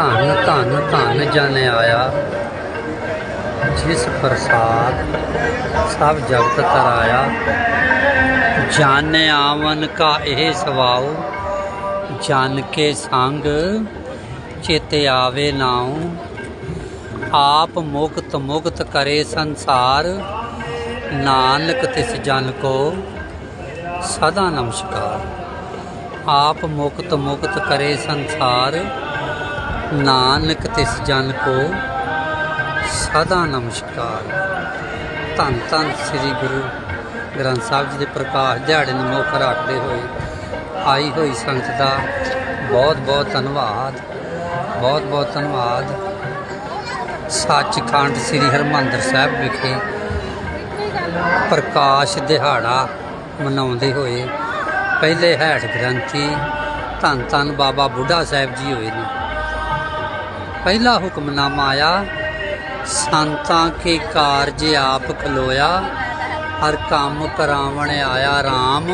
ਧਨ ਧਨ ਧਨ ਜਨ ਆਇਆ। ਜਿਸ ਪ੍ਰਸਾਦ ਸਭ ਜਗਤ ਤਰਾਇਆ ਜਨ ਆਵਨ ਕਾ ਇਹ ਸਵਾਉ ਜਨ ਕੇ ਸੰਗ ਚੇਤੇ ਆਵੇ ਨਾਉ। ਆਪ ਮੁਕਤ ਮੁਕਤ ਕਰੇ ਸੰਸਾਰ, ਨਾਨਕ ਤਿਸ ਜਨ ਕੋ ਸਦਾ ਨਮਸਕਾਰ। ਆਪ ਮੁਕਤ ਮੁਕਤ ਕਰੇ ਸੰਸਾਰ ਨਾਨਕ ਤਿਸ ਜਨ ਕੋ ਸਦਾ ਨਮਸਕਾਰ। ਧੰਨ ਧੰਨ ਸ੍ਰੀ ਗੁਰੂ ਗ੍ਰੰਥ ਸਾਹਿਬ ਜੀ ਦੇ ਪ੍ਰਕਾਸ਼ ਦਿਹਾੜੇ ਨੂੰ ਮੁੱਖ ਰੱਖਦੇ ਹੋਏ ਆਈ ਹੋਈ ਸੰਗਤ ਦਾ ਬਹੁਤ ਬਹੁਤ ਧੰਨਵਾਦ। ਬਹੁਤ ਬਹੁਤ ਧੰਨਵਾਦ। ਸੱਚਖੰਡ ਸ੍ਰੀ ਹਰਮੰਦਰ ਸਾਹਿਬ ਵਿਖੇ ਪ੍ਰਕਾਸ਼ ਦਿਹਾੜਾ ਮਨਾਉਂਦੇ ਹੋਏ ਪਹਿਲੇ ਹੈਠ ਗ੍ਰੰਥੀ ਧੰਨ ਧੰਨ ਬਾਬਾ ਬੁੱਢਾ ਸਾਹਿਬ ਜੀ ਹੋਏ ਨੇ। ਪਹਿਲਾ ਹੁਕਮਨਾਮਾ ਆਇਆ, ਸੰਤਾਂ ਕੇ ਕਾਰਜ ਆਪ ਖਲੋਇਆ, ਹਰ ਕੰਮ ਕਰਾਵਣ ਆਇਆ RAM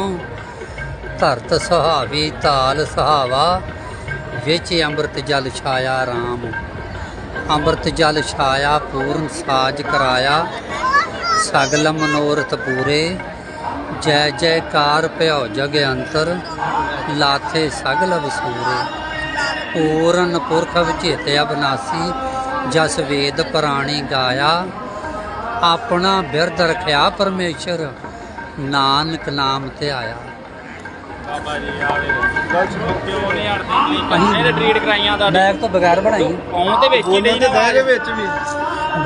ਧਰਤ ਸੁਹਾਵੀ ਤਾਲ ਸੁਹਾਵਾ, ਵਿੱਚ ਅੰਮ੍ਰਿਤ ਜਲ ਛਾਇਆ RAM ਅੰਮ੍ਰਿਤ ਜਲ ਛਾਇਆ, ਪੂਰਨ ਸਾਜ ਕਰਾਇਆ, ਸਗਲ ਮਨੋਰਥ ਪੂਰੇ, ਜੈ ਜੈਕਾਰ ਭਇਓ ਜਗ ਅੰਤਰ, ਲਾਥੇ ਸਗਲ ਵਸੂਰੇ। ਪੂਰਨ ਪੁਰਖ ਵਿਚੇਤੇ ਅਬਨਾਸੀ ਜਸ ਵੇਦ ਪ੍ਰਾਣੀ ਗਾਇਆ ਆਪਣਾ ਬਿਰਧ ਰਖਿਆ ਪਰਮੇਸ਼ਰ ਨਾਨਕ ਨਾਮ ਤੇ ਆਇਆ। ਬਾਬਾ ਜੀ ਆ ਵੇ ਕਿਉਂ ਨਹੀਂ ਹਟਦੀ ਇਹਨੇ ਟ੍ਰੀਟ ਕਰਾਈਆਂ ਦਾ ਬੈਗ ਤੋਂ ਬਗੈਰ ਬਣਾਈ। ਆਉਣ ਤੇ ਵਿੱਚ ਹੀ ਨਹੀਂ ਨਾ ਵਿੱਚ ਵੀ।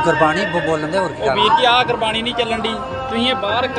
ਗੁਰਬਾਣੀ ਬ- ਬੋਲਣ ਦੇ ਹੋਰ ਕੀ ਉਹ ਕਰ ਵੀਰ ਜੀ ਆ ਗੁਰਬਾਣੀ ਨਹੀਂ ਚੱਲਣ ਦੀ। ਤੁਸੀਂ ਇਹ ਬਾਹਰ ਕ-